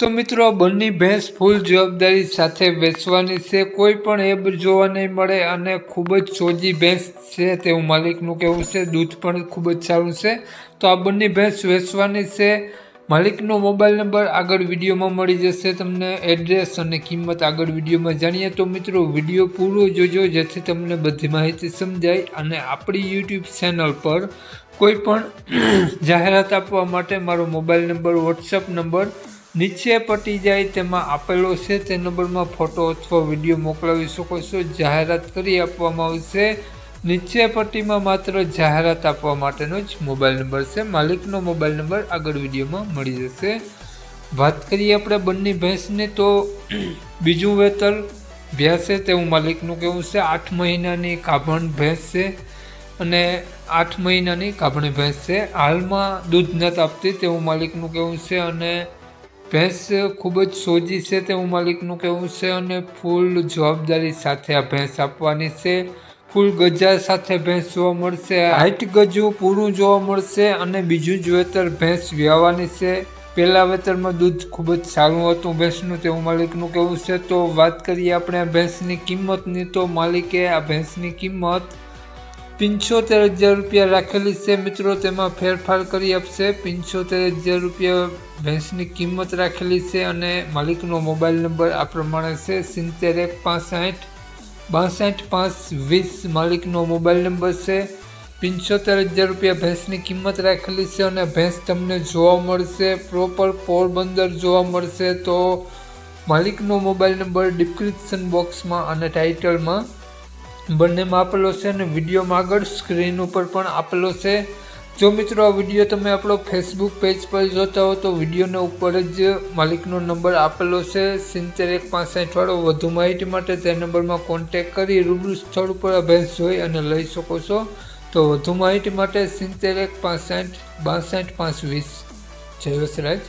તો મિત્રો, બંને ભેંસ ફૂલ જવાબદારી સાથે વેચવાની છે. કોઈ પણ એબ જોવા નહીં મળે અને ખૂબ જ સોજી ભેંસ છે તેવું માલિકનું કહેવું છે. દૂધ પણ ખૂબ જ સારું છે. તો આ બંને ભેંસ વેચવાની છે. માલિકનો મોબાઈલ નંબર આગળ વિડીયોમાં મળી જશે તમને, એડ્રેસ અને કિંમત આગળ વિડીયોમાં જાણીએ. તો મિત્રો, વીડિયો પૂરો જોજો, જેથી તમને બધી માહિતી સમજાય અને આપણી યુટ્યુબ ચેનલ પર કોઈ પણ જાહેરાત આપવા માટે મારો મોબાઈલ નંબર વોટ્સઅપ નંબર નીચે પટી જાય તેમાં આપેલો છે તે નંબરમાં ફોટો અથવા વીડિયો મોકલાવી શકો છો. જાહેરાત કરી આપવામાં આવશે. નીચે પટ્ટીમાં માત્ર જાહેરાત આપવા માટેનો જ મોબાઈલ નંબર છે. માલિકનો મોબાઈલ નંબર આગળ વિડીયોમાં મળી જશે. વાત કરીએ આપણે બંને ભેંસની તો બીજું વેતર ભ્યાસે તેવું માલિકનું કહેવું છે. આઠ મહિનાની કાભણ ભેંસ છે અને આઠ મહિનાની કાભણી ભેંસ છે. હાલમાં દૂધ નથી આપતી તેવું માલિકનું કહેવું છે અને ભેંસ ખૂબ જ સોજી છે તેવું માલિકનું કહેવું છે અને ફૂલ જવાબદારી સાથે આ ભેંસ આપવાની છે. ફૂલ ગજા સાથે ભેંસ જોવા મળશે, હાઈટ ગજું પૂરું જોવા મળશે અને બીજું જ વેતર ભેંસ વ્યાવાની છે. પહેલાં વેતરમાં દૂધ ખૂબ જ સારું હતું ભેંસનું તેવું માલિકનું કહેવું છે. તો વાત કરીએ આપણે આ ભેંસની કિંમતની. તો માલિકે આ ભેંસની કિંમત પંચોતેર હજાર રૂપિયા રાખેલી છે મિત્રો. તેમાં ફેરફાર કરી આપશે. પંચોતેર હજાર રૂપિયા ભેંસની કિંમત રાખેલી છે અને માલિકનો મોબાઈલ નંબર આ પ્રમાણે છે. સિત્તેર એક પાસઠ બાસઠ પાંચ વીસ માલિકનો મોબાઈલ નંબર છે. પંચોતેર હજાર રૂપિયા ભેંસની કિંમત રાખેલી છે અને ભેંસ તમને જોવા મળશે. પ્રોપર પોરબંદર જોવા મળશે તો માલિકનો મોબાઈલ નંબર ડિસ્ક્રિપ્શન બોક્સમાં અને ટાઇટલમાં બંનેમાં આપેલો છે અને વિડીયોમાં આગળ સ્ક્રીન ઉપર પણ આપેલો છે. જો મિત્રો આ વીડિયો તમે આપણો ફેસબુક પેજ પર જોતા હો તો વિડીયોના ઉપર જ માલિકનો નંબર આપેલો છે. સિત્તેર એક વાળો વધુ માહિતી માટે તે નંબરમાં કોન્ટેક કરી રૂબરૂ સ્થળ ઉપર અભ્યાસ જોઈ અને લઈ શકો છો. તો વધુ માહિતી માટે સિત્તેર એક પાસઠ બાસઠ પાંચ વીસ. જય વસરાજ.